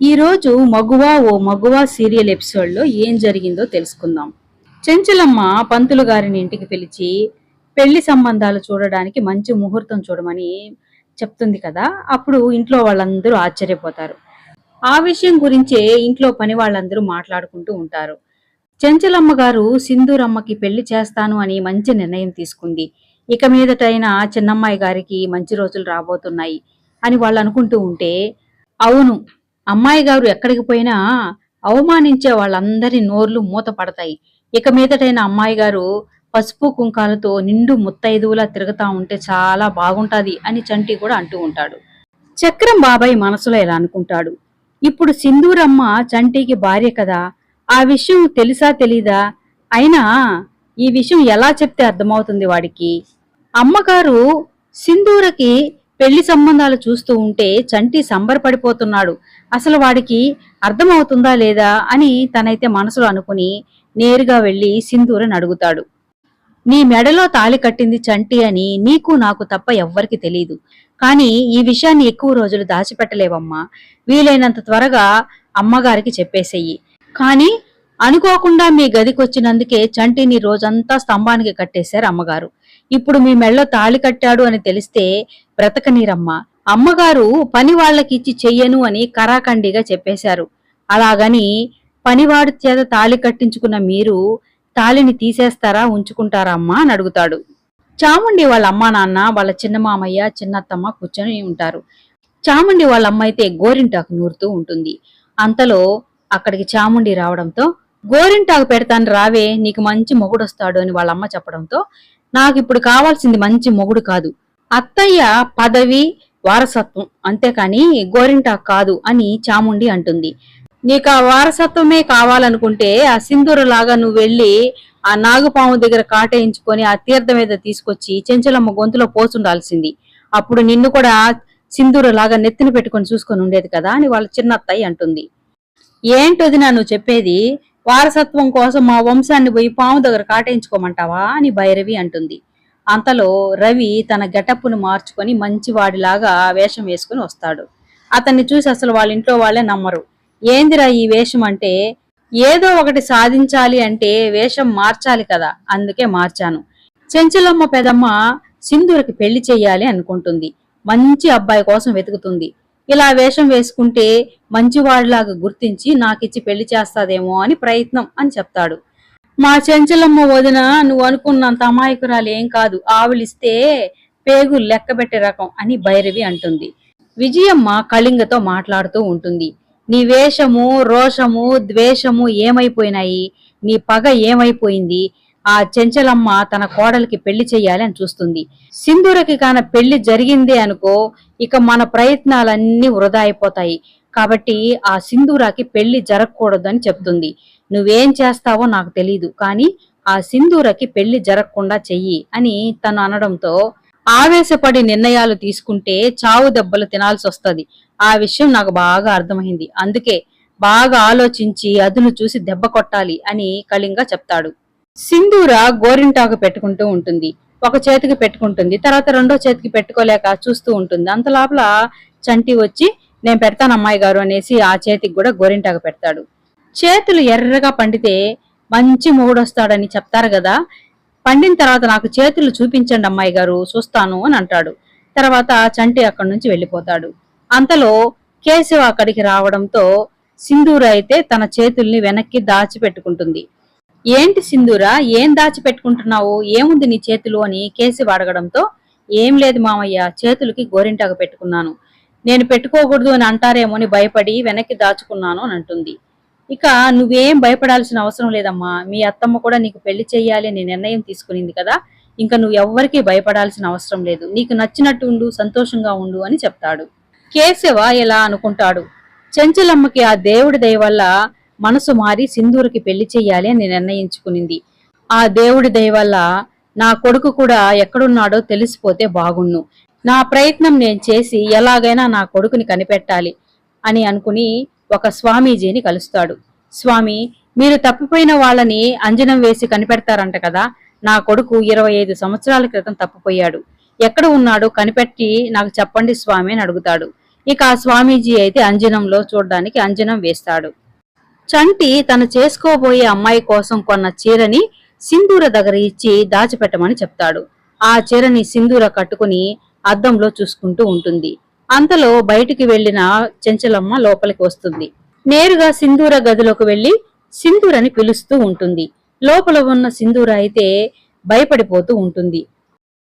ఈ రోజు మగువా ఓ మగువా సీరియల్ ఎపిసోడ్లో ఏం జరిగిందో తెలుసుకుందాం. చెంచలమ్మ పంతులు గారిని ఇంటికి పిలిచి పెళ్ళి సంబంధాలు చూడడానికి మంచి ముహూర్తం చూడమని చెప్తుంది కదా అప్పుడు ఇంట్లో వాళ్ళందరూ ఆశ్చర్యపోతారు. ఆ విషయం గురించే ఇంట్లో పని వాళ్ళందరూ మాట్లాడుకుంటూ ఉంటారు. చెంచలమ్మ గారు సింధూరమ్మకి పెళ్ళి చేస్తాను అని మంచి నిర్ణయం తీసుకుంది. ఇక మీదటైన చిన్నమ్మాయి గారికి మంచి రోజులు రాబోతున్నాయి అని వాళ్ళు అనుకుంటూ ఉంటే అవును అమ్మాయి గారు ఎక్కడికి పోయినా అవమానించే వాళ్ళందరి నోర్లు మూత పడతాయి. ఇక మీదటైన అమ్మాయి గారు పసుపు కుంకాలతో నిండు ముత్తైదువులా తిరుగుతా ఉంటే చాలా బాగుంటాది అని చంటి కూడా అంటూ ఉంటాడు. చక్రం బాబాయ్ మనసులో ఇలా అనుకుంటాడు. ఇప్పుడు సింధూరమ్మ చంటికి భార్య కదా ఆ విషయం తెలుసా తెలీదా? అయినా ఈ విషయం ఎలా చెప్తే అర్థమవుతుంది వాడికి? అమ్మగారు సింధూరకి పెళ్ళి సంబంధాలు చూస్తూ ఉంటే చంటి సంబరపడిపోతున్నాడు. అసలు వాడికి అర్థమవుతుందా లేదా అని తనైతే మనసులో అనుకుని నేరుగా వెళ్ళి సింధూరని అడుగుతాడు. నీ మెడలో తాళి కట్టింది చంటి అని నీకు నాకు తప్ప ఎవ్వరికి తెలియదు కానీ ఈ విషయాన్ని ఎక్కువ రోజులు దాచిపెట్టలేవమ్మా. వీలైనంత త్వరగా అమ్మగారికి చెప్పేసేయి. కానీ అనుకోకుండా మీ గదికొచ్చినందుకే చంటిని రోజంతా స్తంభానికి కట్టేశారు అమ్మగారు. ఇప్పుడు మీ మెళ్ళో తాళి కట్టాడు అని తెలిస్తే బ్రతకనీరమ్మ. అమ్మగారు పని వాళ్ళకిచ్చి చెయ్యను అని కరాఖండిగా చెప్పేశారు. అలాగని పనివాడి చేత తాళి కట్టించుకున్న మీరు తాళిని తీసేస్తారా ఉంచుకుంటారా అమ్మా అని అడుగుతాడు. చాముండి వాళ్ళ అమ్మా నాన్న వాళ్ళ చిన్న మామయ్య చిన్నత్తమ్మ కూర్చొని ఉంటారు. చాముండి వాళ్ళ అమ్మ అయితే గోరింటాకు నూరుతూ ఉంటుంది. అంతలో అక్కడికి చాముండి రావడంతో గోరింటాకు పెడతాను రావే నీకు మంచి మొగుడు వస్తాడు అని వాళ్ళ అమ్మ చెప్పడంతో నాకు ఇప్పుడు కావాల్సింది మంచి మొగుడు కాదు. అత్తయ్య పదవి వారసత్వం అంతేకాని గోరింటా కాదు అని చాముండి అంటుంది. నీకు ఆ వారసత్వమే కావాలనుకుంటే ఆ సింధూరులాగా నువ్వు వెళ్ళి ఆ నాగుపాము దగ్గర కాటేయించుకొని ఆ తీర్థం మీద తీసుకొచ్చి చెంచలమ్మ గొంతులో పోసుండాల్సింది. అప్పుడు నిన్ను కూడా సింధూరులాగా నెత్తిన పెట్టుకొని చూసుకొని ఉండేది కదా అని వాళ్ళ చిన్నత్తయ్య అంటుంది. ఏంటొదినా నువ్వు చెప్పేది? వారసత్వం కోసం మా వంశాన్ని పోయి పాము దగ్గర కాటేయించుకోమంటావా అని భైరవి అంటుంది. అంతలో రవి తన గెటప్పును మార్చుకొని మంచివాడిలాగా వేషం వేసుకుని వస్తాడు. అతన్ని చూసి అసలు వాళ్ళ ఇంట్లో వాళ్ళే నమ్మరు. ఏందిరా ఈ వేషం అంటే? ఏదో ఒకటి సాధించాలి అంటే వేషం మార్చాలి కదా అందుకే మార్చాను. చెంచలమ్మ పెదమ్మ సింధూరకి పెళ్ళి చెయ్యాలి అనుకుంటుంది. మంచి అబ్బాయి కోసం వెతుకుతుంది. ఇలా వేషం వేసుకుంటే మంచివాడిలాగా గుర్తించి నాకిచ్చి పెళ్ళి చేస్తాదేమో అని ప్రయత్నం అని చెప్తాడు. మా చెంచలమ్మ వదిన నువ్వు అనుకున్నంత అమాయకురాలు ఏం కాదు. ఆవులిస్తే పేగు లెక్కబెట్టే రకం అని భైరవి అంటుంది. విజయమ్మ కళింగతో మాట్లాడుతూ ఉంటుంది. నీ వేషము రోషము ద్వేషము ఏమైపోయినాయి? నీ పగ ఏమైపోయింది? ఆ చెంచలమ్మ తన కోడలికి పెళ్ళి చెయ్యాలి అని చూస్తుంది. సింధూరకి కాన పెళ్ళి జరిగిందే అనుకో ఇక మన ప్రయత్నాలన్నీ వృధా అయిపోతాయి. కాబట్టి ఆ సింధూరాకి పెళ్ళి జరగకూడదని చెప్తుంది. నువ్వేం చేస్తావో నాకు తెలీదు కానీ ఆ సింధూరకి పెళ్ళి జరగకుండా చెయ్యి అని తను అనడంతో ఆవేశపడి నిర్ణయాలు తీసుకుంటే చావు దెబ్బలు తినాల్సి వస్తది. ఆ విషయం నాకు బాగా అర్థమైంది. అందుకే బాగా ఆలోచించి అదును చూసి దెబ్బ కొట్టాలి అని కళింగ చెప్తాడు. సింధూర గోరింటాకు పెట్టుకుంటూ ఉంటుంది. ఒక చేతికి పెట్టుకుంటుంది. తర్వాత రెండో చేతికి పెట్టుకోలేక చూస్తూ ఉంటుంది. అంత లోపల చంటి వచ్చి నేను పెడతాను అమ్మాయి గారు అనేసి ఆ చేతికి కూడా గోరింటాకు పెడతాడు. చేతులు ఎర్రగా పండితే మంచి మొగుడొస్తాడని చెప్తారు కదా. పండిన తర్వాత నాకు చేతులు చూపించండి అమ్మాయి గారు చూస్తాను అని అంటాడు. తర్వాత చంటి అక్కడి నుంచి వెళ్ళిపోతాడు. అంతలో కేశవ అక్కడికి రావడంతో సింధూర అయితే తన చేతుల్ని వెనక్కి దాచిపెట్టుకుంటుంది. ఏంటి సింధూరా? ఏం దాచిపెట్టుకుంటున్నావు? ఏముంది నీ చేతులు అని కేశవ అడగడంతో ఏం లేదు మామయ్య చేతులకి గోరింటాకు పెట్టుకున్నాను. నేను పెట్టుకోకూడదు అని అంటారేమో అని భయపడి వెనక్కి దాచుకున్నాను అని అంటుంది. ఇక నువ్వేం భయపడాల్సిన అవసరం లేదమ్మా. మీ అత్తమ్మ కూడా నీకు పెళ్ళి చేయాలి అని నిర్ణయం తీసుకునింది కదా. ఇంకా నువ్వు ఎవ్వరికీ భయపడాల్సిన అవసరం లేదు. నీకు నచ్చినట్టు ఉండు సంతోషంగా ఉండు అని చెప్తాడు. కేశవ ఇలా అనుకుంటాడు. చెంచలమ్మకి ఆ దేవుడి దయ వల్ల మనసు మారి సింధూరుకి పెళ్ళి చెయ్యాలి అని నిర్ణయించుకునింది. ఆ దేవుడి దయ వల్ల నా కొడుకు కూడా ఎక్కడున్నాడో తెలిసిపోతే బాగున్ను. నా ప్రయత్నం నేను చేసి ఎలాగైనా నా కొడుకుని కనిపెట్టాలి అని అనుకుని ఒక స్వామీజీని కలుస్తాడు. స్వామి మీరు తప్పిపోయిన వాళ్ళని అంజనం వేసి కనిపెడతారంట కదా నా కొడుకు ఇరవై ఐదు సంవత్సరాల క్రితం తప్పిపోయాడు. ఎక్కడ ఉన్నాడో కనిపెట్టి నాకు చెప్పండి స్వామి అని అడుగుతాడు. ఇక ఆ స్వామీజీ అయితే అంజనంలో చూడడానికి అంజనం వేస్తాడు. చంటి తను చేసుకోబోయే అమ్మాయి కోసం కొన్న చీరని సింధూర దగ్గర ఇచ్చి దాచిపెట్టమని చెప్తాడు. ఆ చీరని సింధూర కట్టుకుని అద్దంలో చూసుకుంటూ ఉంటుంది. అంతలో బయటికి వెళ్ళిన చెంచలమ్మ లోపలికి వస్తుంది. నేరుగా సింధూర గదిలోకి వెళ్ళి సింధూరని పిలుస్తూ ఉంటుంది. లోపల ఉన్న సింధూర అయితే భయపడిపోతూ ఉంటుంది.